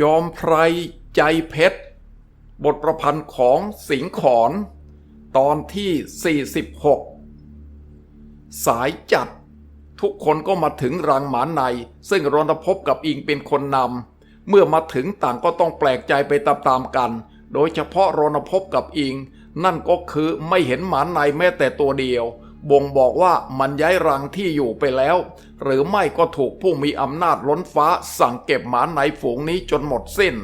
จอมไพรใจเพชร บทประพันธ์ของสิงห์ขอนตอนที่ 46 สายจัด ทุกคนก็มาถึงรังหมาใน ซึ่งรณพบกับอิงเป็นคนนำเมื่อมาถึงต่างก็ต้องแปลกใจไปตามๆกัน โดยเฉพาะรณพบกับอิง นั่นก็คือไม่เห็นหมาในแม้แต่ตัวเดียว บ่งบอกว่ามันย้ายรังที่อยู่ไปแล้ว หรือไม่ก็ถูกผู้มีอำนาจล้นฟ้าสั่งเก็บหมาในฝูงนี้จนหมดสิ้น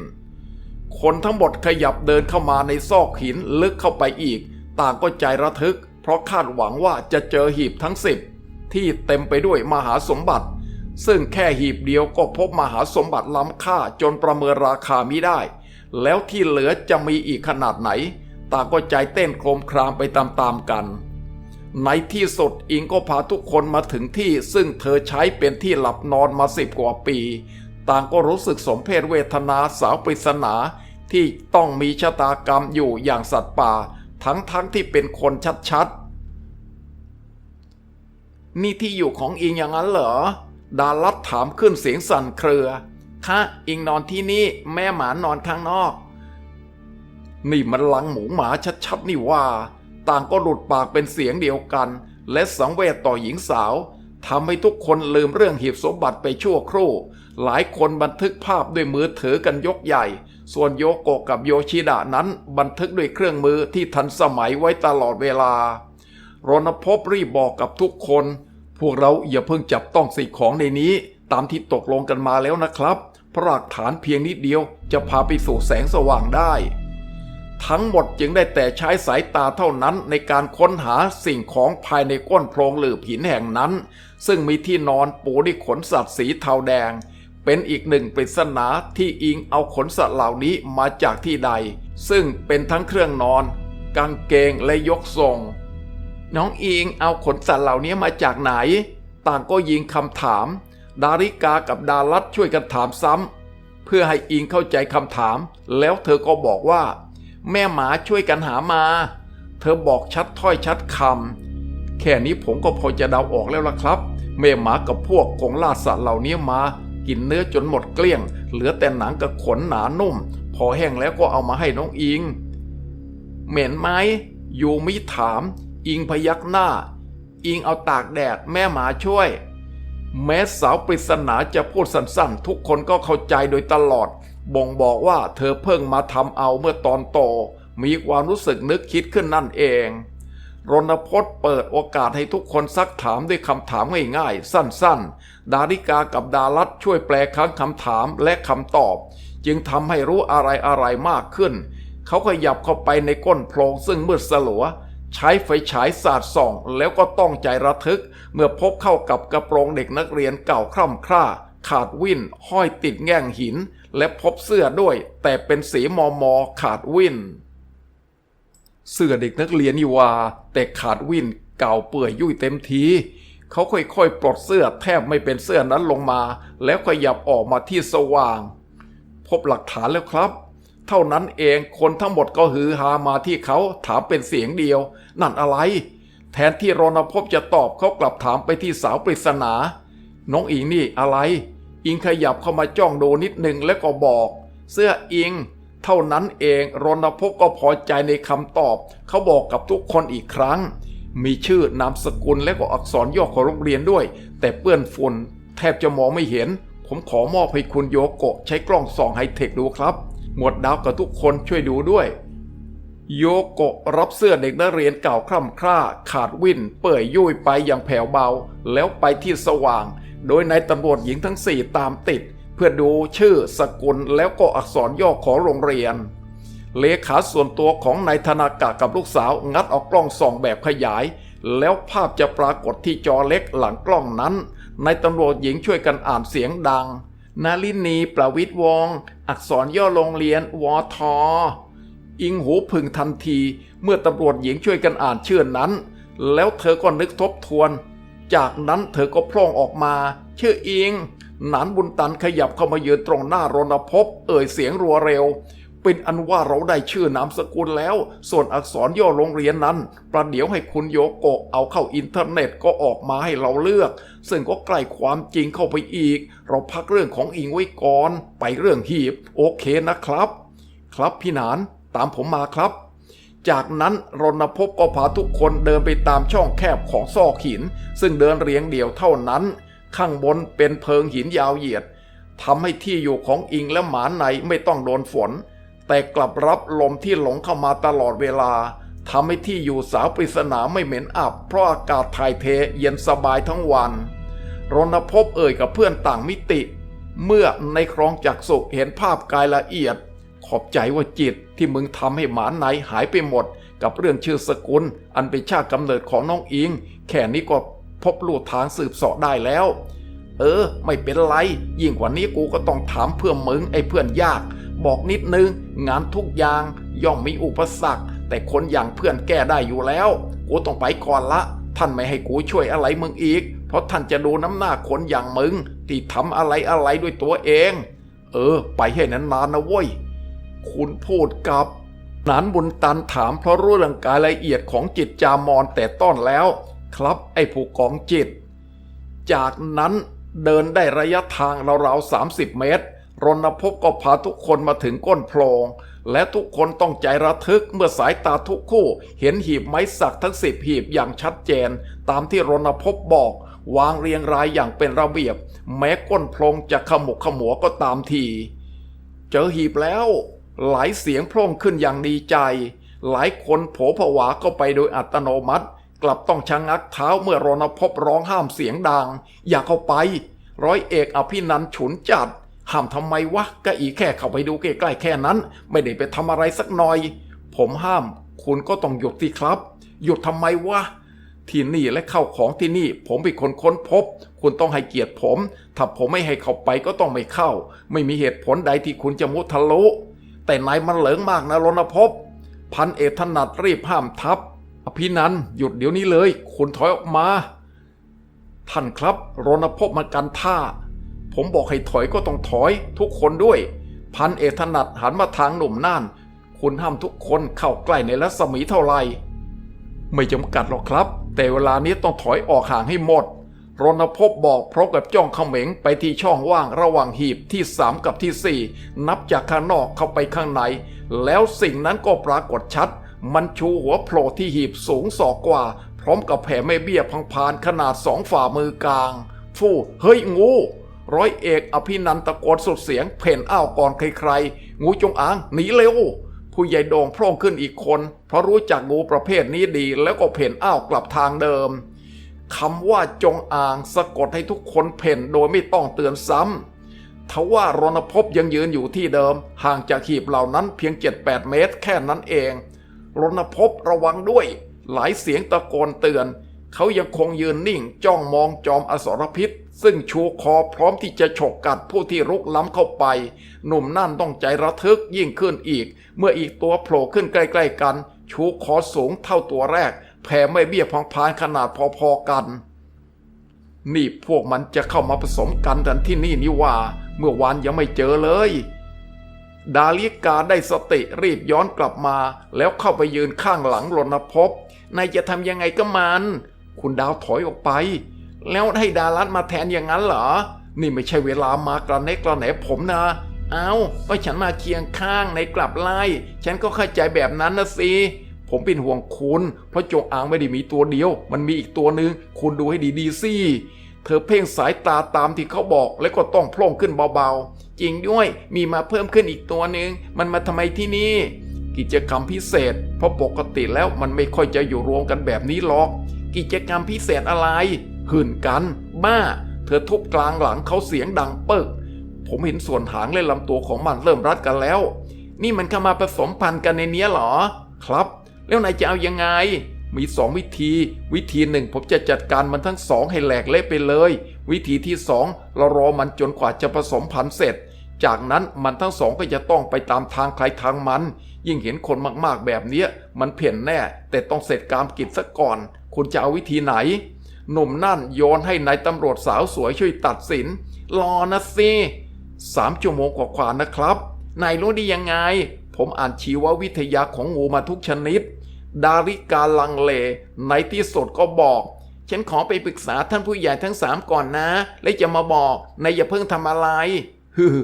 คนทั้งหมดขยับเดินเข้ามาในซอกหินลึกเข้าไปอีก ต่างก็ใจระทึก เพราะคาดหวังว่าจะเจอหีบทั้งสิบที่เต็มไปด้วยมหาสมบัติ ซึ่งแค่หีบเดียวก็พบมหาสมบัติล้ำค่าจนประเมินราคามิได้ แล้วที่เหลือจะมีอีกขนาดไหน ต่างก็ใจเต้นโครมครามไปตามๆกัน ในที่สุดอิงก็พาทุกคนมาถึงที่ซึ่งเธอใช้เป็นที่หลับนอนมาสิบกว่าปี ต่างก็รู้สึกสมเพศเวทนาสาวปริศนาที่ต้องมีชะตากรรมอยู่อย่างสัตว์ป่า ทั้งๆทที่เป็นคนชัดๆ นี่ที่อยู่ของอิงอย่างนั้นเหรอ ดารัตถามขึ้นเสียงสั่นเครือคะอิงนอนที่นี่แม่หมานอนข้างนอก นี่มันลังหมูหมาชัดๆนี่ว่า ต่างก็หลุดปากเป็นเสียงเดียวกัน และสังเวชต่อหญิงสาวทำให้ทุกคนลืมเรื่องหีบสมบัติไปชั่วครู่ หลายคนบันทึกภาพด้วยมือถือกันยกใหญ่ ส่วนโยโกะกับโยชิดะนั้นบันทึกด้วยเครื่องมือที่ทันสมัยไว้ตลอดเวลารณพบรีบบอกกับทุกคน พวกเราอย่าเพิ่งจับต้องสิ่งของในนี้ ตามที่ตกลงกันมาแล้วนะครับ เพราะหลักฐานเพียงนิดเดียวจะพาไปสู่แสงสว่างได้ ทั้งหมดจึงได้แต่ใช้สายตาเท่านั้นในการค้นหาสิ่งของภายในก้นโพรงหลืบหินแห่งนั้น ซึ่งมีที่นอนปูด้วยขนสัตว์สีเทาแดง เป็นอีกหนึ่งปริศนาที่อิงเอาขนสัตว์เหล่านี้มาจากที่ใด ซึ่งเป็นทั้งเครื่องนอน กางเกงและยกทรง น้องอิงเอาขนสัตว์เหล่านี้มาจากไหน ต่างก็ยิงคำถาม ดาริกากับดารัตช่วยกันถามซ้ำเพื่อให้อิงเข้าใจคำถาม แล้วเธอก็บอกว่า แม่หมาช่วยกันหามา เธอบอกชัดถ้อยชัดคำแค่นี้ผมก็พอจะเดาออกแล้วล่ะครับ แม่หมากับพวกคงล่าสัตว์เหล่านี้มา กินเนื้อจนหมดเกลี้ยง เหลือแต่หนังกับขนหนานุ่ม พอแห้งแล้วก็เอามาให้น้องอิง เหม็นไหมยูมิถาม อิงพยักหน้า อิงเอาตากแดดแม่หมาช่วย แม้สาวปริศนาจะพูดสั้นๆ ทุกคนก็เข้าใจโดยตลอด บ่งบอกว่าเธอเพิ่งมาทำเอาเมื่อตอนโต มีความรู้สึกนึกคิดขึ้นนั่นเอง รณพจน์เปิดโอกาสให้ทุกคนซักถามด้วยคำถามง่ายๆ สั้นๆ ดาริกากับดารัตช่วยแปลค้างคำถามและคำตอบ จึงทำให้รู้อะไรๆมากขึ้น เขาขยับเข้าไปในก้นโพรงซึ่งมืดสลัวใช้ไฟฉายสาดส่อง แล้วก็ต้องใจระทึก เมื่อพบเข้ากับกระโปรงเด็กนักเรียนเก่าคร่ำคร่า ขาดวิ่นห้อยติดแง่งหิน และพบเสื้อด้วย แต่เป็นสีมอมอขาดวินเสื้อเด็กนักเรียนนี่ว่า แต่ขาดวินเก่าเปื่อยยุ่ยเต็มที เขาค่อยๆ ปลดเสื้อแทบไม่เป็นเสื้อนั้นลงมา แล้วขยับออกมาที่สว่าง พบหลักฐานแล้วครับ เท่านั้นเองคนทั้งหมดก็ฮือฮามาที่เขาถามเป็นเสียงเดียว นั่นอะไร แทนที่รณพบจะตอบเขากลับถามไปที่สาวปริศนา น้องอิงนี่อะไร อิงขยับเข้ามาจ้องดูนิดหนึ่งแล้วก็บอก เสื้ออิง เท่านั้นเองรณพก็พอใจในคำตอบ เขาบอกกับทุกคนอีกครั้ง มีชื่อนามสกุลและก็อักษรย่อของโรงเรียนด้วย แต่เปื้อนฝุ่นแทบจะมองไม่เห็น ผมขอมอบให้คุณโยโกะใช้กล้องส่องไฮเทคดูครับ หมวดดาวกับทุกคนช่วยดูด้วยโยโกะรับเสื้อเด็กนักเรียนเก่าคร่ำคร่า ขาดวิ่น เปื่อยยุ่ยไปอย่างแผ่วเบา แล้วไปที่สว่าง โดยนายตำรวจหญิงทั้งสี่ตามติด เพื่อดูชื่อสกุลแล้วก็อักษรย่อของโรงเรียน เลขาส่วนตัวของนายธนากะกับลูกสาวงัดออกกล้องส่องแบบขยาย แล้วภาพจะปรากฏที่จอเล็กหลังกล้องนั้นนายตำรวจหญิงช่วยกันอ่านเสียงดัง นาลินีประวิทย์วง อักษรย่อโรงเรียนวทอิงหูพึงทันที เมื่อตำรวจหญิงช่วยกันอ่านชื่อนั้น แล้วเธอก็นึกทบทวน จากนั้นเธอก็พร่องออกมาชื่ออิง หนานบุญตันขยับเข้ามายืนตรงหน้ารณพบ เอ่ยเสียงรัวเร็ว เป็นอันว่าเราได้ชื่อนามสกุลแล้ว ส่วนอักษรย่อโรงเรียนนั้น ประเดี๋ยวให้คุณโยโกะเอาเข้าอินเทอร์เน็ตก็ออกมาให้เราเลือก ซึ่งก็ใกล้ความจริงเข้าไปอีก เราพักเรื่องของอิงไว้ก่อน ไปเรื่องหีบ โอเคนะครับ ครับพี่หนานตามผมมาครับ จากนั้นรณพบก็พาทุกคนเดินไปตามช่องแคบของซอกหิน ซึ่งเดินเรียงเดี่ยวเท่านั้น ข้างบนเป็นเพิงหินยาวเหยียดทำให้ที่อยู่ของอิงและหมาในไม่ต้องโดนฝน แต่กลับรับลมที่หลงเข้ามาตลอดเวลาทำให้ที่อยู่สาวปริศนาไม่เหม็นอับ เพราะอากาศถ่ายเทเย็นสบายทั้งวัน รณพบเอ่ยกับเพื่อนต่างมิติ เมื่อในครองจักสุเห็นภาพกายละเอียด อบใจว่าจิตที่มึงทำให้หมาไหนหายไปหมด กับเรื่องชื่อสกุล อันเป็นชาติกำเนิดของน้องอิง แค่นี้ก็พบลู่ทางสืบเสาะได้แล้ว เออ ไม่เป็นไร ยิ่งกว่านี้กูก็ต้องถามเพื่อนมึงไอ้เพื่อนยาก บอกนิดนึง งานทุกอย่างย่อมมีอุปสรรค แต่คนอย่างเพื่อนแก้ได้อยู่แล้ว กูต้องไปก่อนละ ท่านไม่ให้กูช่วยอะไรมึงอีก เพราะท่านจะดูน้ำหน้าคนอย่างมึง ที่ทำอะไรอะไรด้วยตัวเอง เออ ไปให้นานๆนะเว้ย คุณพูดกับนานบุญตันถามเพราะรู้เรื่องกายละเอียดของจิตจามอนแต่ต้นแล้ว ครับไอ้ผู้กองจิต จากนั้นเดินได้ระยะทางราวๆ30เมตร รณพบก็พาทุกคนมาถึงก้นโพรงและทุกคนต้องใจระทึกเมื่อสายตาทุกคู่ เห็นหีบไม้สักทั้งสิบหีบอย่างชัดเจน ตามที่รณพบบอก วางเรียงรายอย่างเป็นระเบียบ แม้ก้นโพรงจะขมุกขมัวก็ตามที เจอหีบแล้ว หลายเสียงโพร่งขึ้นอย่างดีใจ หลายคนโผผวาก็ไปโดยอัตโนมัติ กลับต้องชะงักเท้าเมื่อรณพบร้องห้ามเสียงดัง อย่าเข้าไป ร้อยเอกอภินันฉุนจัด ห้ามทำไมวะก็อีแค่เข้าไปดูใกล้ๆแค่นั้น ไม่ได้ไปทำอะไรสักหน่อย ผมห้าม คุณก็ต้องหยุดสิครับ หยุดทำไมวะที่นี่และเข้าของที่นี่ ผมเป็นคนค้นพบ คุณต้องให้เกียรติผม ถ้าผมไม่ให้เข้าไปก็ต้องไม่เข้า ไม่มีเหตุผลใดที่คุณจะมุทะลุ แต่นายมันเหลิงมากนะรณพบ พันเอกถนัดรีบห้ามทัพอภินันหยุดเดี๋ยวนี้เลย คุณถอยออกมา ท่านครับรณพบมากันท่า ผมบอกให้ถอยก็ต้องถอยทุกคนด้วย พันเอกถนัดหันมาทางหนุ่มน่าน คุณห้ามทุกคนเข้าใกล้ในรัศมีเท่าไหร่ไม่จำกัดหรอกครับ แต่เวลานี้ต้องถอยออกห่างให้หมด รณพบบอกพรกับจ้องเขม็งไปที่ช่องว่างระหว่างหีบที่สามกับที่สี่นับจากข้างนอกเข้าไปข้างใน แล้วสิ่งนั้นก็ปรากฏชัด มันชูหัวโผล่ที่หีบสูงศอกกว่า พร้อมกับแผ่แม่เบี้ยพังพานขนาดสองฝ่ามือกลาง ฟู่เฮ้ยงู ร้อยเอกอภินันตะโกนสุดเสียงเพ่นอ้าวก่อนใครๆ งูจงอางหนีเร็วผู้ใหญ่โด่งโพร่งขึ้นอีกคน เพราะรู้จักงูประเภทนี้ดีแล้วก็เพ่นอ้าวกลับทางเดิม คำว่าจงอางสะกดให้ทุกคนเพ่นโดยไม่ต้องเตือนซ้ำทว่ารณพบยังยืนอยู่ที่เดิม ห่างจากหีบเหล่านั้นเพียง 7-8 เมตรแค่นั้นเอง รณพบระวังด้วย หลายเสียงตะโกนเตือน เขายังคงยืนนิ่งจ้องมองจอมอสรพิษ ซึ่งชูคอพร้อมที่จะฉกกัดผู้ที่รุกล้ำเข้าไป หนุ่มนั่นต้องใจระทึกยิ่งขึ้นอีก เมื่ออีกตัวโผล่ขึ้นใกล้ ๆ กัน ชูคอสูงเท่าตัวแรก แผ่ไม่เบี้ยพังพานขนาดพอๆกัน นี่พวกมันจะเข้ามาผสมกันกันที่นี่นี่ว่า เมื่อวานยังไม่เจอเลย ดาลิกาได้สติรีบย้อนกลับมา แล้วเข้าไปยืนข้างหลังรณพบนายจะทำยังไงก็มัน คุณดาวถอยออกไป แล้วให้ดารัตมาแทนอย่างนั้นเหรอ นี่ไม่ใช่เวลามากระเนกกระแหนผมนะเอาก็ฉันมาเคียงข้างในกลับไล่ ฉันก็เข้าใจแบบนั้นนะสิ ผมเป็นห่วงคุณ เพราะจงอางไม่ได้มีตัวเดียว มันมีอีกตัวหนึ่งคุณดูให้ดีๆสิเธอเพ่งสายตาตามที่เขาบอกแล้วก็ต้องโพล่งขึ้นเบาๆ จริงด้วยมีมาเพิ่มขึ้นอีกตัวหนึ่งมันมาทำไมที่นี่ กิจกรรมพิเศษ เพราะปกติแล้วมันไม่ค่อยจะอยู่รวมกันแบบนี้หรอก กิจกรรมพิเศษอะไรหื่นกัน บ้า เธอทุบกลางหลังเขาเสียงดังเปิกผมเห็นส่วนหางและลำตัวของมันเริ่มรัดกันแล้ว นี่มันเข้ามาผสมพันธุ์กันในเนี้ยหรอ ครับ แล้วนายจะเอายังไง มีสองวิธี วิธีหนึ่งผมจะจัดการมันทั้งสองให้แหลกเละไปเลย วิธีที่สองเรารอมันจนกว่าจะผสมพันธุ์เสร็จ จากนั้นมันทั้งสองก็จะต้องไปตามทางใครทางมัน ยิ่งเห็นคนมากๆแบบเนี้ย มันเพ่นแน่ แต่ต้องเสร็จการกิจซะก่อน คุณจะเอาวิธีไหน หนุ่มนั่นโยนให้นายตำรวจสาวสวยช่วยตัดสิน รอนะสิสามชั่วโมงกว่าๆนะครับ นายรู้ได้ยังไง ผมอ่านชีววิทยาของงูมาทุกชนิด ดาริกาลังเลในที่สุดก็บอก ฉันขอไปปรึกษาท่านผู้ใหญ่ทั้งสามก่อนนะ แล้วจะมาบอกนายอย่าเพิ่งทำอะไรฮือ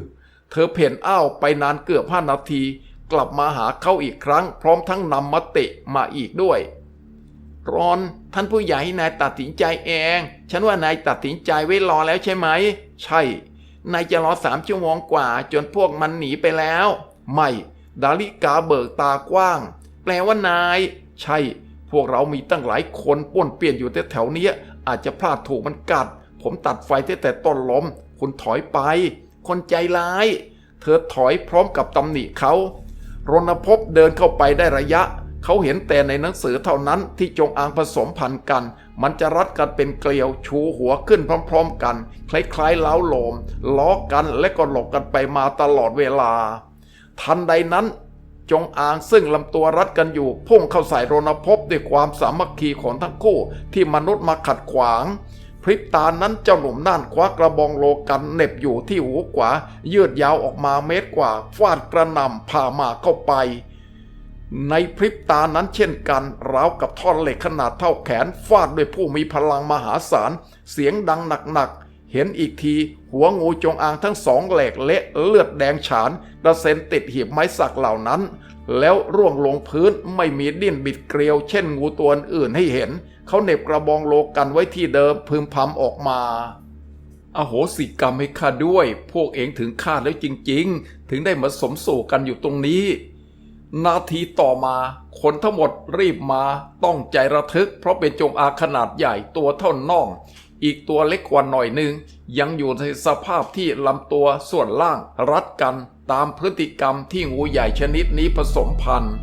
เธอเพ่นอ้าวไปนานเกือบห้านาที กลับมาหาเขาอีกครั้ง พร้อมทั้งนำมติมาอีกด้วยรอนท่านผู้ใหญ่ให้นายตัดสินใจเอง ฉันว่านายตัดสินใจไว้รอแล้วใช่ไหม ใช่ นายจะรอสามชั่วโมงกว่า จนพวกมันหนีไปแล้ว ไม่ ดาริกาเบิกตากว้าง แปลว่านาย ใช่ พวกเรามีตั้งหลายคนป้วนเปี้ยนอยู่แถวๆนี้อาจจะพลาดถูกมันกัด ผมตัดไฟตั้งแต่ต้นลม คุณถอยไป คนใจร้าย เธอถอยพร้อมกับตำหนิเขารณพบเดินเข้าไปได้ระยะ เขาเห็นแต่ในหนังสือเท่านั้นที่จงอางผสมพันธุ์กัน มันจะรัดกันเป็นเกลียวชูหัวขึ้นพร้อมๆกัน คล้ายๆเล้าโลม ล้อกันและก็หลบกันไปมาตลอดเวลา ทันใดนั้น จงอางซึ่งลำตัวรัดกันอยู่ พุ่งเข้าใส่รณพด้วยความสามัคคีของทั้งคู่ที่มนุษย์มาขัดขวาง พริบตานั้นเจ้าหนุ่มนั่นคว้ากระบองโลกันเน็บอยู่ที่หูขวา ยืดยาวออกมาเมตรกว่า ฟาดกระนำผ่ามาเข้าไป ในพริบตานั้นเช่นกันราวกับท่อนเหล็กขนาดเท่าแขน ฟาดด้วยผู้มีพลังมหาศาลเสียงดังหนักๆเห็นอีกที หัวงูจงอางทั้งสองแหลกเละเลือดแดงฉานกระเซ็นติดหีบไม้สักเหล่านั้น แล้วร่วงลงพื้นไม่มีดิ้นบิดเกลียว เช่นงูตัวอื่นให้เห็น เขาเหน็บกระบองโลกันไว้ที่เดิมพึมพำออกมาอโหสิกรรมให้ข้าด้วย พวกเองถึงคาแล้วจริง ๆ ถึงได้มาสมสู่กันอยู่ตรงนี้ นาทีต่อมา คนทั้งหมดรีบมาต้องใจระทึก เพราะเป็นจงอางขนาดใหญ่ตัวเท่าน่อง อีกตัวเล็กกว่าหน่อยหนึ่งยังอยู่ในสภาพที่ลำตัวส่วนล่างรัดกันตามพฤติกรรมที่งูใหญ่ชนิดนี้ผสมพันธุ์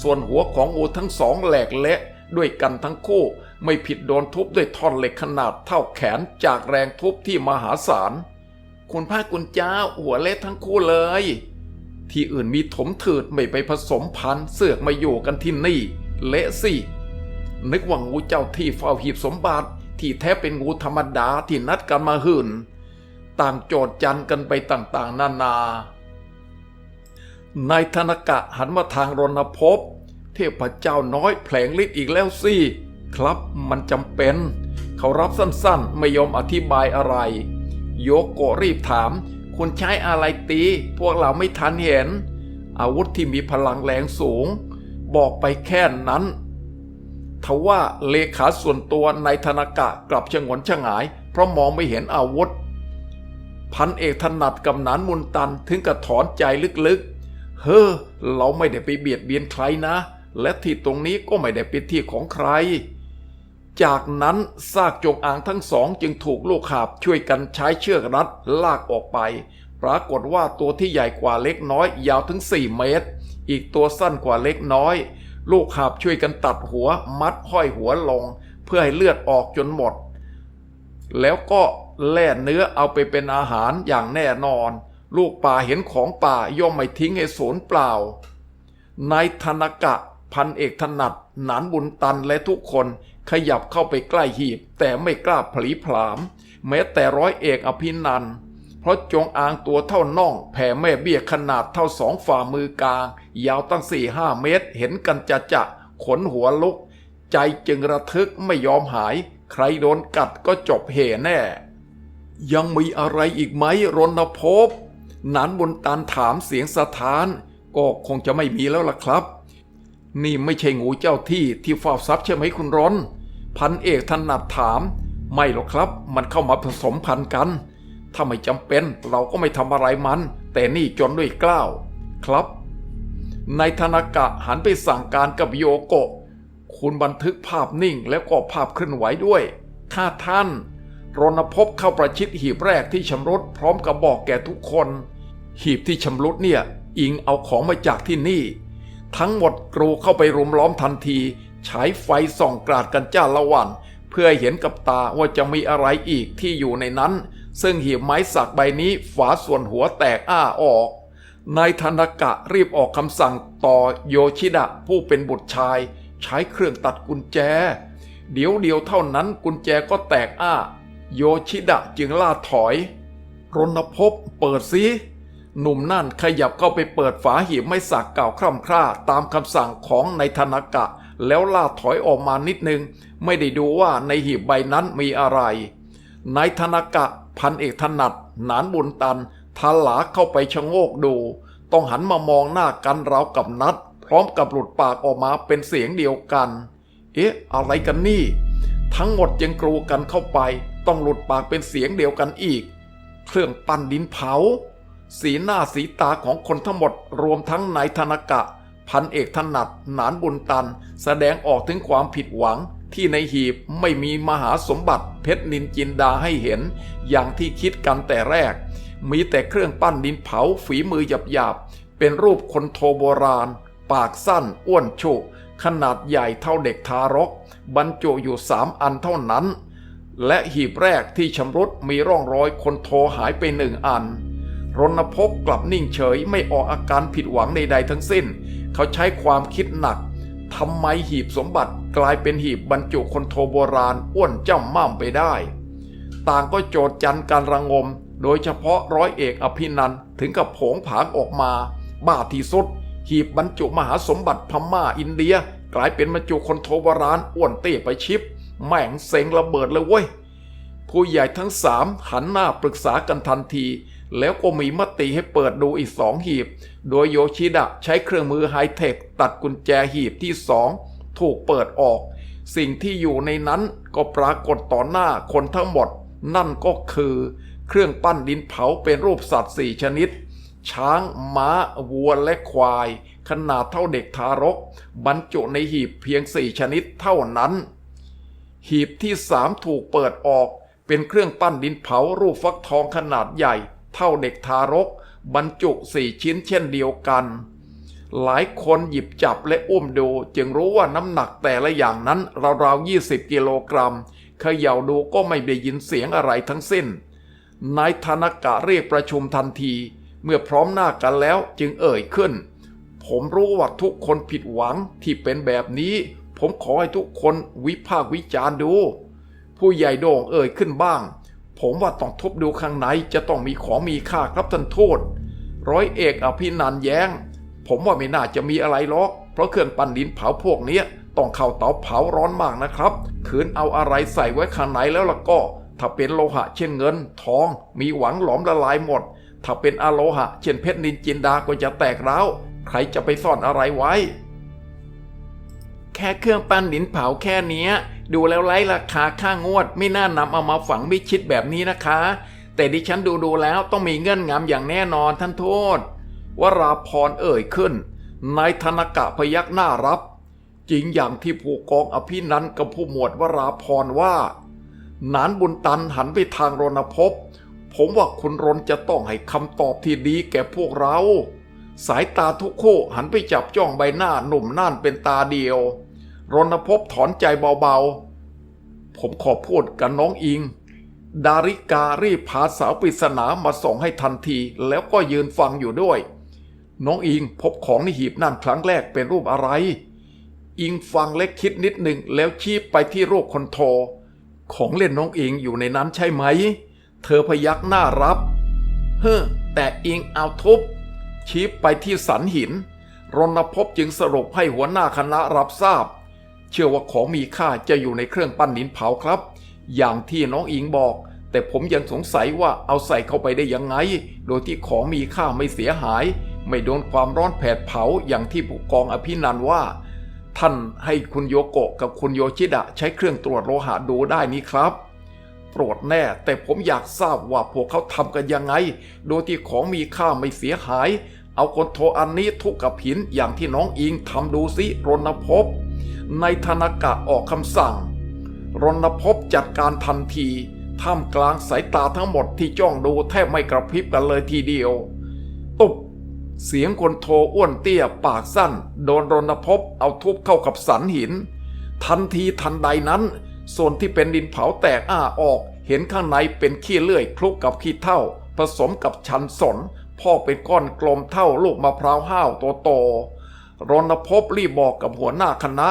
ส่วนหัวของงูทั้งสองแหลกเละด้วยกันทั้งคู่ไม่ผิดโดนทุบด้วยท่อนเหล็กขนาดเท่าแขนจากแรงทุบที่มหาศาล คุณพระกุญเจ้าหัวเละทั้งคู่เลย ที่อื่นมีถมถืดไม่ไปผสมพันธุ์เสือกมาอยู่กันที่นี่ เละสินึกว่างูเจ้าที่เฝ้าหีบสมบัติ ที่แท้เป็นงูธรรมดาที่นัดกันมาหื่น ต่างโจดจันกันไปต่างๆ นานา นายธนกะหันมาทางรณพบเทพเจ้าน้อยแผลงฤทธิ์อีกแล้วสิ ครับมันจำเป็น เขารับสั้นๆ ไม่ยอมอธิบายอะไร โยโกรีบถาม คุณใช้อะไรตี พวกเราไม่ทันเห็น อาวุธที่มีพลังแรงสูง บอกไปแค่นั้น ทว่าเลขาส่วนตัวในธนากะกลับชงนชงาย เพราะมองไม่เห็นอาวุธ พันเอกถนัดกำนันมุนตันถึงกับถอนใจลึกๆ เฮ้อ เราไม่ได้ไปเบียดเบียนใครนะ และที่ตรงนี้ก็ไม่ได้เป็นที่ของใคร จากนั้นซากจงอางทั้งสองจึงถูกลูกหาบช่วยกันใช้เชือกรัดลากออกไป ปรากฏว่าตัวที่ใหญ่กว่าเล็กน้อยยาวถึง 4 เมตร อีกตัวสั้นกว่าเล็กน้อย ลูกหาบช่วยกันตัดหัวมัดห้อยหัวลง เพื่อให้เลือดออกจนหมด แล้วก็แล่เนื้อเอาไปเป็นอาหารอย่างแน่นอน ลูกป่าเห็นของป่าย่อมไม่ทิ้งให้สูญเปล่านายธนกะพันเอกถนัดหนานบุญตันและทุกคนขยับเข้าไปใกล้หีบ แต่ไม่กล้าผลีผลาม แม้แต่ร้อยเอกอภินันท์ เพราะจงอางตัวเท่าน่อง แผ่แม่เบี้ยขนาดเท่าสองฝ่ามือกลาง ยาวตั้งสี่ห้าเมตร เห็นกันจะจะขนหัวลุก ใจจึงระทึกไม่ยอมหาย ใครโดนกัดก็จบเหแน่ ยังมีอะไรอีกไหมรณพนานบุญตันถามเสียงสะท้าน ก็คงจะไม่มีแล้วล่ะครับ นี่ไม่ใช่งูเจ้าที่ที่เฝ้าทรัพย์ใช่ไหมคุณร้อน พันเอกถนัดถาม ไม่หรอกครับ มันเข้ามาผสมพันธุ์กัน ถ้าไม่จำเป็นเราก็ไม่ทำอะไรมัน แต่นี่จนด้วยกล้าว ครับในธนากะหันไปสั่งการกับโยโกะ คุณบันทึกภาพนิ่งแล้วก็ภาพเคลื่อนไหวด้วยข้าท่าน รณพบเข้าประชิดหีบแรกที่ชำรุดพร้อมกับบอกแก่ทุกคน หีบที่ชำรุดเนี่ยอิงเอาของมาจากที่นี่ ทั้งหมดกรูเข้าไปรุมล้อมทันทีฉายไฟส่องกราดกันจ้าละวัน เพื่อเห็นกับตาว่าจะมีอะไรอีกที่อยู่ในนั้น ซึ่งหีบไม้สักใบนี้ฝาส่วนหัวแตกอ้าออก นายธนกะรีบออกคำสั่งต่อโยชิดะผู้เป็นบุตรชาย ใช้เครื่องตัดกุญแจ เดี๋ยวเดียวเท่านั้นกุญแจก็แตกอ้า โยชิดะจึงล่าถอย รณพบเปิดซิหนุ่มนั่นขยับเข้าไปเปิดฝาหีบไม้สักเก่าคร่ำคร่าตามคำสั่งของนายธนกะ แล้วล่าถอยออกมานิดนึง ไม่ได้ดูว่าในหีบใบนั้นมีอะไรนายธนกะ พันเอกถนัด หนานบุญตันทันหลาเข้าไปชะโงกดู ต้องหันมามองหน้ากันราวกับนัด พร้อมกับหลุดปากออกมาเป็นเสียงเดียวกัน เอ๊ะ อะไรกันนี่ ทั้งหมดยังกรูกันเข้าไป ต้องหลุดปากเป็นเสียงเดียวกันอีก เครื่องปั้นดินเผา สีหน้าสีตาของคนทั้งหมดรวมทั้งนายธนกะ พันเอกถนัด หนานบุญตัน แสดงออกถึงความผิดหวัง ที่ในหีบไม่มีมหาสมบัติเพชรนินจินดาให้เห็น อย่างที่คิดกันแต่แรก มีแต่เครื่องปั้นดินเผาฝีมือหยาบๆ เป็นรูปคนโทโบราณ ปากสั้นอ้วนโฉกขนาดใหญ่เท่าเด็กทารก บรรจุอยู่สามอันเท่านั้น และหีบแรกที่ชำรุดมีร่องรอยคนโทหายไปหนึ่งอันรณพกกลับนิ่งเฉยไม่ออกอาการผิดหวังใดๆทั้งสิ้น เขาใช้ความคิดหนัก ทำไมหีบสมบัติกลายเป็นหีบบรรจุคนโทโบราณอ้วนจ้ำม่ำไปได้ ต่างก็โจดจันการระงม โดยเฉพาะร้อยเอกอภินันถึงกับโผงผางออกมา บ้าที่สุด หีบบรรจุมหาสมบัติพม่าอินเดีย กลายเป็นบรรจุคนโทโบราณอ้วนเต้ไปชิปแม่งเซ็งระเบิดเลยเว้ยผู้ใหญ่ทั้งสามหันหน้าปรึกษากันทันที แล้วก็มีมติให้เปิดดูอีกสองหีบ โดยโยชิดะใช้เครื่องมือไฮเทคตัดกุญแจหีบที่สองถูกเปิดออก สิ่งที่อยู่ในนั้นก็ปรากฏต่อหน้าคนทั้งหมด นั่นก็คือเครื่องปั้นดินเผาเป็นรูปสัตว์สี่ชนิด ช้าง ม้า วัว และควาย ขนาดเท่าเด็กทารก บรรจุในหีบเพียงสี่ชนิดเท่านั้น หีบที่สามถูกเปิดออกเป็นเครื่องปั้นดินเผารูปฟักทองขนาดใหญ่ เท่าเด็กทารก บรรจุสี่ชิ้นเช่นเดียวกัน หลายคนหยิบจับและอุ้มดู จึงรู้ว่าน้ำหนักแต่ละอย่างนั้นราวๆ20 กิโลกรัมเขย่าดูก็ไม่ได้ยินเสียงอะไรทั้งสิ้น นายธนกะเรียกประชุมทันที เมื่อพร้อมหน้ากันแล้วจึงเอ่ยขึ้น ผมรู้ว่าทุกคนผิดหวังที่เป็นแบบนี้ ผมขอให้ทุกคนวิพากษ์วิจารณ์ดู ผู้ใหญ่โด่งเอ่ยขึ้นบ้าง ผมว่าต้องทบดูข้างในจะต้องมีของมีค่าครับท่านโทษร้อยเอกอภินันแย้ง ผมว่าไม่น่าจะมีอะไรหรอก เพราะเครื่องปั้นดินเผาพวกเนี้ยต้องเข้าเตาเผาร้อนมากนะครับขืนเอาอะไรใส่ไว้ข้างในแล้วล่ะก็ ถ้าเป็นโลหะเช่นเงิน ทอง มีหวังหลอมละลายหมด ถ้าเป็นอะโลหะ เช่นเพชรนินจินดาก็จะแตกร้าวใครจะไปซ่อนอะไรไว้ แค่เครื่องปั้นดินเผาแค่นี้ดูแล้วไร้ราคาค่างวด ไม่น่านำเอามาฝังมิชิดแบบนี้นะคะ แต่ดิฉันดูดูแล้วต้องมีเงื่อนงำอย่างแน่นอนท่านโทษ วราพรเอ่ยขึ้นนายธนกะพยักหน้ารับ จริงอย่างที่ผู้กองอภินันกับผู้หมวดวราพรว่า นานบุญตันหันไปทางรณพบ ผมว่าคุณรนจะต้องให้คำตอบที่ดีแก่พวกเรา สายตาทุกคู่หันไปจับจ้องใบหน้าหนุ่มน่านเป็นตาเดียว รณพบถอนใจเบาๆ ผมขอพูดกับน้องอิง ดาริการีบพาสาวปริศนามาส่งให้ทันทีแล้วก็ยืนฟังอยู่ด้วย น้องอิงพบของในหีบนั่นครั้งแรกเป็นรูปอะไร อิงฟังและคิดนิดหนึ่งแล้วชี้ไปที่รูปคนโท ของเล่นน้องอิงอยู่ในนั้นใช่ไหม เธอพยักหน้ารับ เฮ้อแต่อิงเอาทุบ ชี้ไปที่สันหิน รณพบจึงสรุปให้หัวหน้าคณะรับทราบ เชื่อว่าของมีค่าจะอยู่ในเครื่องปั้นดินเผาครับ อย่างที่น้องอิงบอก แต่ผมยังสงสัยว่าเอาใส่เข้าไปได้ยังไง โดยที่ของมีค่าไม่เสียหาย ไม่โดนความร้อนแผดเผาอย่างที่ผู้กองอภินันว่า ท่านให้คุณโยโกะกับคุณโยชิดะใช้เครื่องตรวจโลหะดูได้นี่ครับตรวจแน่แต่ผมอยากทราบว่าพวกเขาทำกันยังไง โดยที่ของมีค่าไม่เสียหาย เอาคนโทอันนี้ทุกกับหินอย่างที่น้องอิงทำดูสิรณพบ ในธนากะออกคำสั่ง รณพบจัดการทันทีท่ามกลางสายตาทั้งหมดที่จ้องดูแทบไม่กระพริบกันเลยทีเดียว ตุบเสียงคนโทอ้วนเตี้ยปากสั้น โดนรณพบเอาทุบเข้ากับสันหิน ทันทีทันใดนั้นส่วนที่เป็นดินเผาแตกอ้าออก เห็นข้างในเป็นขี้เลื่อยคลุกกับขี้เท่า ผสมกับชันสน พ่อเป็นก้อนกลมเท่าลูกมะพร้าวห้าวตัวโตรณพบรีบบอกกับหัวหน้าคณะ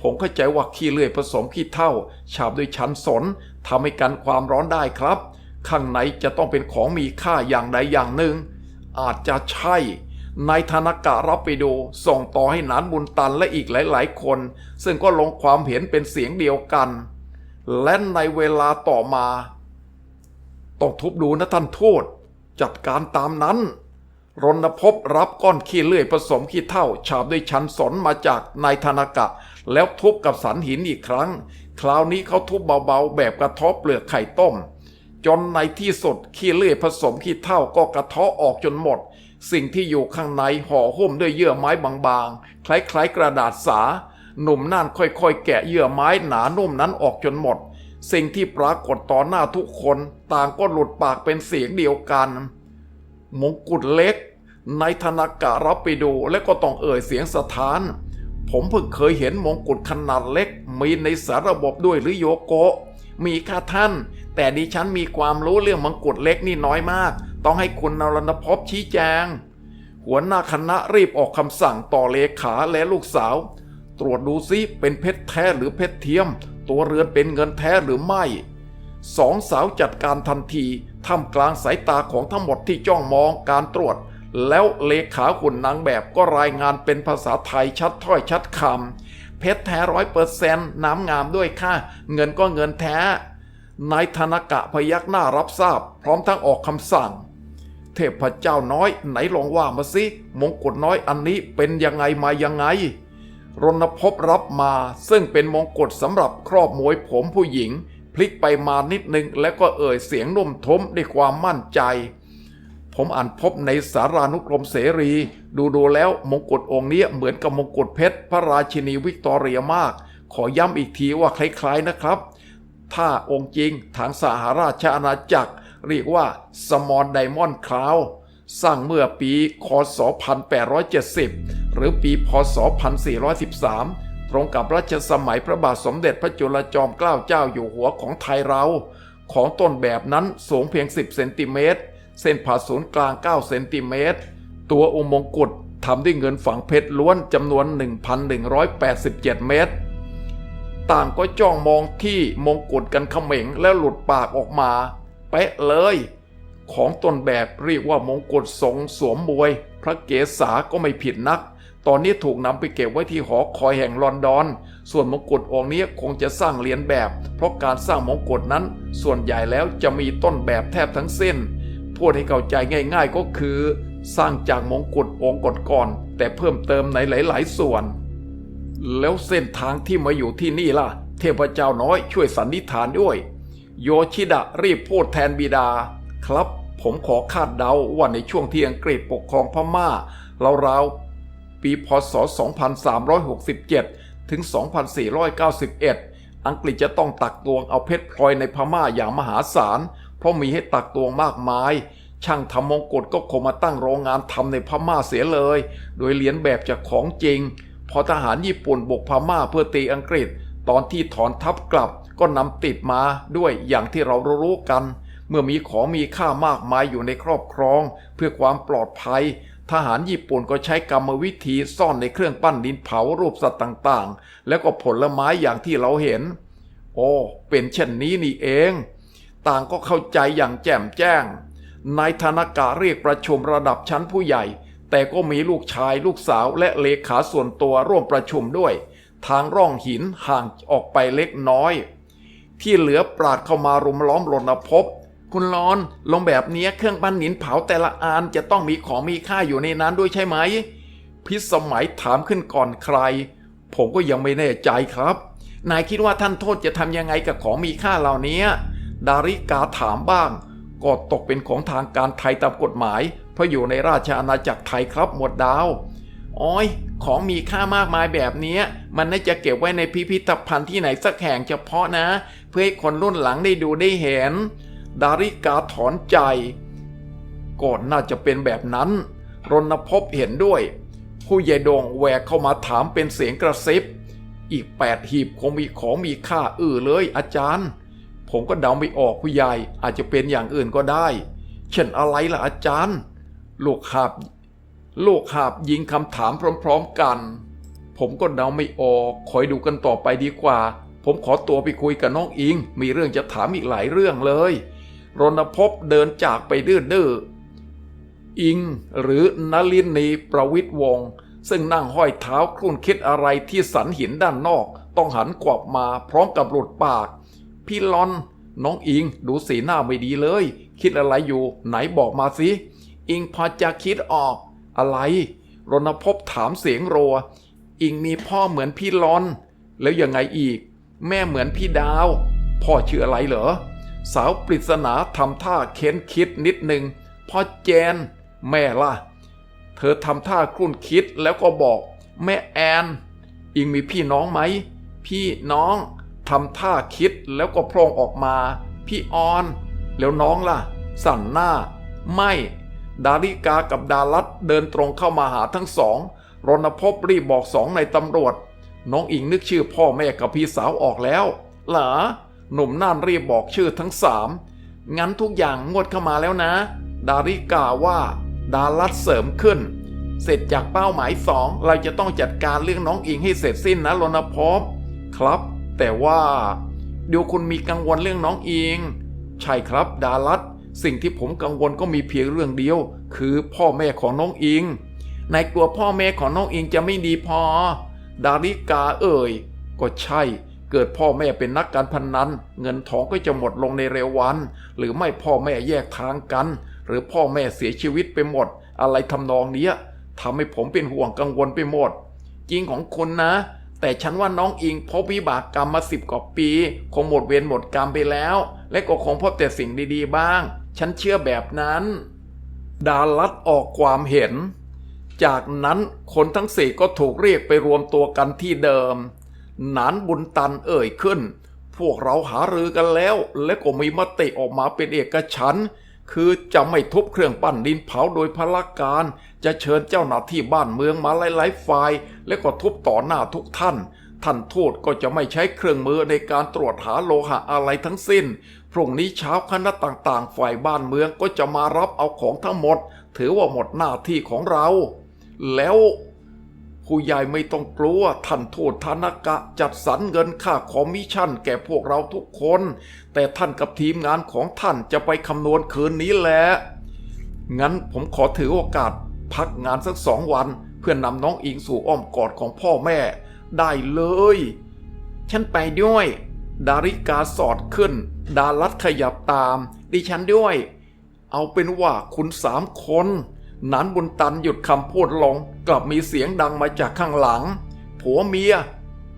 ผมเข้าใจว่าขี้เลื่อยผสมขี้เท่า ฉาบด้วยชันสนทำให้กันความร้อนได้ครับ ข้างในจะต้องเป็นของมีค่าอย่างใดอย่างหนึ่ง อาจจะใช่นายธนากะรับไปดู ส่งต่อให้นานบุญตันและอีกหลาย ๆ คน ซึ่งก็ลงความเห็นเป็นเสียงเดียวกัน และในเวลาต่อมา ต้องทุบดูนะท่านทูต จัดการตามนั้น รณพบรับก้อนขี้เลื่อยผสมขี้เท่า ฉาบด้วยชันสนมาจากนายธนากะ แล้วทุบกับสันหินอีกครั้ง คราวนี้เขาทุบเบาๆ แบบกระทบเปลือกไข่ต้ม จนในที่สุดขี้เลื่อยผสมขี้เท่าก็กระเทาะออกจนหมด สิ่งที่อยู่ข้างในห่อหุ้มด้วยเยื่อไม้บางๆ คล้ายๆกระดาษสา หนุ่มนั่นค่อยๆ แกะเยื่อไม้หนานุ่มนั้นออกจนหมด สิ่งที่ปรากฏต่อหน้าทุกคนต่างก็หลุดปากเป็นเสียงเดียวกันมงกุฎเล็ก ในธนากะรับไปดูและก็ต้องเอ่ยเสียงสถาน ผมเพิ่งเคยเห็นมงกุฎขนาดเล็ก มีในสารระบบด้วยหรือโยโกะมีค่ะท่าน แต่ดิฉันมีความรู้เรื่องมงกุฎเล็กนี่น้อยมาก ต้องให้คุณนรณพบชี้แจง หัวหน้าคณะรีบออกคำสั่งต่อเลขาและลูกสาว ตรวจดูซิเป็นเพชรแท้หรือเพชรเทียม ตัวเรือนเป็นเงินแท้หรือไม่สองสาวจัดการทันทีท่ามกลางสายตาของทั้งหมดที่จ้องมองการตรวจ แล้วเลขาหุ่นนางแบบก็รายงานเป็นภาษาไทยชัดถ้อยชัดคำเพชรแท้ร้อยเปอร์เซนต์น้ำงามด้วยค่ะ เงินก็เงินแท้นายธนกะพยักหน้ารับทราบ พร้อมทั้งออกคำสั่ง เทพเจ้าน้อยไหนลองว่ามาสิมงกุฎน้อยอันนี้เป็นยังไงมายังไง รณพบรับมา ซึ่งเป็นมงกุฎสำหรับครอบมวยผมผู้หญิง พลิกไปมานิดนึง แล้วก็เอ่ยเสียงนุ่มท้มด้วยความมั่นใจ ผมอ่านพบในสารานุกรมเสรี ดูดูๆแล้วมงกุฎองค์นี้เหมือนกับมงกุฎเพชร พระราชินีวิกตอเรียมาก ขอย้ำอีกทีว่าคล้ายๆนะครับ ถ้าองค์จริงทางสหราชอาณาจักร เรียกว่าสมอลไดมอนด์คลาว สร้างเมื่อปีคศ 1870 หรือปี พศ 1413 ตรงกับรัชสมัยพระบาทสมเด็จพระจุลจอมเกล้าเจ้าอยู่หัวของไทยเรา ของต้นแบบนั้นสูงเพียง 10 เซนติเมตร เส้นผ่าศูนย์กลาง 9 เซนติเมตร ตัวองค์มงกุฎทำด้วยเงินฝังเพชรล้วนจำนวน 1,187 เมตร ต่างก็จ้องมองที่มงกุฎกันเขม่งแล้วหลุดปากออกมา เป๊ะเลย ของต้นแบบเรียกว่ามงกุฎทรงสวมบวย พระเกศาก็ไม่ผิดนัก ตอนนี้ถูกนำไปเก็บไว้ที่หอคอยแห่งลอนดอน ส่วนมงกุฎองค์นี้คงจะสร้างเรียนแบบ เพราะการสร้างมงกุฎนั้น ส่วนใหญ่แล้วจะมีต้นแบบแทบทั้งสิ้นพูดให้เข้าใจง่าย ๆก็คือ สร้างจากมงกุฎองค์ก่อนๆแต่เพิ่มเติมในหลาย ๆ ส่วน แล้วเส้นทางที่มาอยู่ที่นี่ล่ะ เทพเจ้าน้อยช่วยสันนิษฐานด้วย โยชิดะรีบพูดแทนบิดา ครับ ผมขอคาดเดาว่าในช่วงที่อังกฤษปกครองพม่าราวๆปีพศ 2367 ถึง 2491 อังกฤษจะต้องตักตวงเอาเพชรพลอยในพม่าอย่างมหาศาล เพราะมีให้ตักตวงมากมาย ช่างทำมงกุฎก็คงมาตั้งโรงงานทำในพม่าเสียเลย โดยเลียนแบบจากของจริง พอทหารญี่ปุ่นบุกพม่าเพื่อตีอังกฤษ ตอนที่ถอนทัพกลับก็นำติดมาด้วยอย่างที่เรารู้กัน เมื่อมีของมีค่ามากมายอยู่ในครอบครอง เพื่อความปลอดภัย ทหารญี่ปุ่นก็ใช้กรรมวิธีซ่อนในเครื่องปั้นดินเผารูปสัตว์ต่างๆ แล้วก็ผลไม้อย่างที่เราเห็น โอ้เป็นเช่นนี้นี่เอง ต่างก็เข้าใจอย่างแจ่มแจ้งนายธนากะเรียกประชุมระดับชั้นผู้ใหญ่ แต่ก็มีลูกชายลูกสาวและเลขาส่วนตัวร่วมประชุมด้วย ทางร่องหินห่างออกไปเล็กน้อย ที่เหลือปราดเข้ามารุมล้อมรณพบ คุณรอน ลงแบบนี้เครื่องปั้นหินเผาแต่ละอันจะต้องมีของมีค่าอยู่ในนั้นด้วยใช่ไหม พิสมัยถามขึ้นก่อนใคร ผมก็ยังไม่แน่ใจครับ นายคิดว่าท่านโทษจะทำยังไงกับของมีค่าเหล่านี้ ดาริกาถามบ้าง ก็ตกเป็นของทางการไทยตามกฎหมาย เพราะอยู่ในราชอาณาจักรไทยครับหมวดดาวโอ้ยของมีค่ามากมายแบบนี้ มันน่าจะเก็บไว้ในพิพิธภัณฑ์ที่ไหนสักแห่งเฉพาะนะ เพื่อให้คนรุ่นหลังได้ดูได้เห็น ดาริกาถอนใจ ก่อนน่าจะเป็นแบบนั้น รณพบเห็นด้วย ผู้ใหญ่ดงแหวกเข้ามาถามเป็นเสียงกระซิบ อีกแปดหีบคงมีของมีค่าอื่อเลยอาจารย์ ผมก็เดาไม่ออกผู้ใหญ่อาจจะเป็นอย่างอื่นก็ได้ เช่นอะไรล่ะอาจารย์ ลูกหาบลูกหาบยิงคำถามพร้อมๆกัน ผมก็เดาไม่ออกคอยดูกันต่อไปดีกว่าผมขอตัวไปคุยกับน้องอิง มีเรื่องจะถามอีกหลายเรื่องเลย รณพบเดินจากไปดื้อๆอิงหรือนลินีประวิทย์วงศ์ซึ่งนั่งห้อยเท้าครุ่นคิดอะไรที่สันหินด้านนอก ต้องหันกวับมาพร้อมกับหลุดปาก พี่ลอน น้องอิงดูสีหน้าไม่ดีเลย คิดอะไรอยู่ไหนบอกมาสิ อิงพอจะคิดออก อะไร รณพบถามเสียงโรวอิงมีพ่อเหมือนพี่ลอน แล้วยังไงอีก แม่เหมือนพี่ดาว พ่อชื่ออะไรเหรอ สาวปริศนาทำท่าเค้นคิดนิดหนึ่งพ่อแจน แม่ล่ะ เธอทำท่าครุ่นคิดแล้วก็บอก แม่แอน อิงมีพี่น้องไหม พี่น้องทำท่าคิดแล้วก็พร่งออกมา พี่ออน แล้วน้องล่ะ สั่นหน้า ไม่ ดาริกากับดารัตเดินตรงเข้ามาหาทั้งสองรณพบรีบบอกสองในตำรวจ น้องอิงนึกชื่อพ่อแม่กับพี่สาวออกแล้ว เหรอ หนุ่มน่านรีบบอกชื่อทั้งสามงั้นทุกอย่างงวดเข้ามาแล้วนะ ดาริกาว่า ดารัตเสริมขึ้น เสร็จจากเป้าหมายสองเราจะต้องจัดการเรื่องน้องอิงให้เสร็จสิ้นนะรณพบครับ แต่ว่าเดี๋ยวคุณมีกังวลเรื่องน้องอิง ใช่ครับ ดารัตสิ่งที่ผมกังวลก็มีเพียงเรื่องเดียว คือพ่อแม่ของน้องอิงนายกลัวพ่อแม่ของน้องอิงจะไม่ดีพอ ดาริกาเอ่ย ก็ใช่ เกิดพ่อแม่เป็นนักการพนนัน เงินทองก็จะหมดลงในเร็ววัน หรือไม่พ่อแม่แยกทางกัน หรือพ่อแม่เสียชีวิตไปหมด อะไรทำนองเนี้ยทำให้ผมเป็นห่วงกังวลไปหมด จริงของคุณนะ แต่ฉันว่าน้องอิงพบวิบากกรรมมาสิบกว่าปี คงหมดเวรหมดกรรมไปแล้ว และก็คงพบแต่สิ่งดีๆบ้าง ฉันเชื่อแบบนั้น ดารัตออกความเห็น จากนั้นคนทั้งสี่ก็ถูกเรียกไปรวมตัวกันที่เดิม หนานบุญตันเอ่ยขึ้น พวกเราหารือกันแล้ว และก็มีมติออกมาเป็นเอกฉันท์คือจะไม่ทุบเครื่องปั้นดินเผาโดยพละการ จะเชิญเจ้าหน้าที่บ้านเมืองมาหลายๆฝ่าย และก็ทุบต่อหน้าทุกท่าน ท่านทูตก็จะไม่ใช้เครื่องมือในการตรวจหาโลหะอะไรทั้งสิ้น พรุ่งนี้เช้าคณะต่างๆ ฝ่ายบ้านเมืองก็จะมารับเอาของทั้งหมด ถือว่าหมดหน้าที่ของเรา แล้ว ผู้ใหญ่ไม่ต้องกลัวท่านทูตธนกะจัดสรรเงินค่าคอมมิชชั่นแก่พวกเราทุกคน แต่ท่านกับทีมงานของท่านจะไปคำนวณคืนนี้แหละงั้นผมขอถือโอกาส พักงานสักสองวัน เพื่อนนำน้องอิงสู่อ้อมกอดของพ่อแม่ ได้เลย ฉันไปด้วย ดาริกาสอดขึ้น ดารัตขยับตาม ดิฉันด้วย เอาเป็นว่าคุณสามคน นานบุญตันหยุดคำพูดลงกลับมีเสียงดังมาจากข้างหลัง ผัวเมีย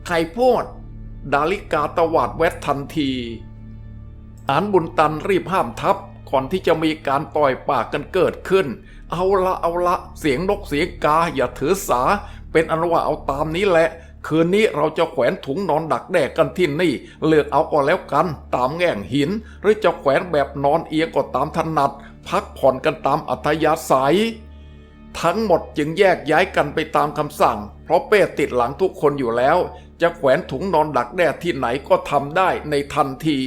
ใครพูด ดาริกาตวาดแวดทันทีหนานบุญตันรีบห้ามทับก่อนที่จะมีการต่อยปากกันเกิดขึ้น เอาละเอาละเสียงนกเสียงกาอย่าถือสา เป็นอันว่าเอาตามนี้แหละ คืนนี้เราจะแขวนถุงนอนดักแด้กันที่นี่ เลือกเอาก็แล้วกัน ตามแง่งหิน หรือจะแขวนแบบนอนเอียงก็ตามถนัด พักผ่อนกันตามอัธยาศัย ทั้งหมดจึงแยกย้ายกันไปตามคำสั่ง เพราะเป้ติดหลังทุกคนอยู่แล้ว จะแขวนถุงนอนดักแด้ที่ไหนก็ทำได้ในทันที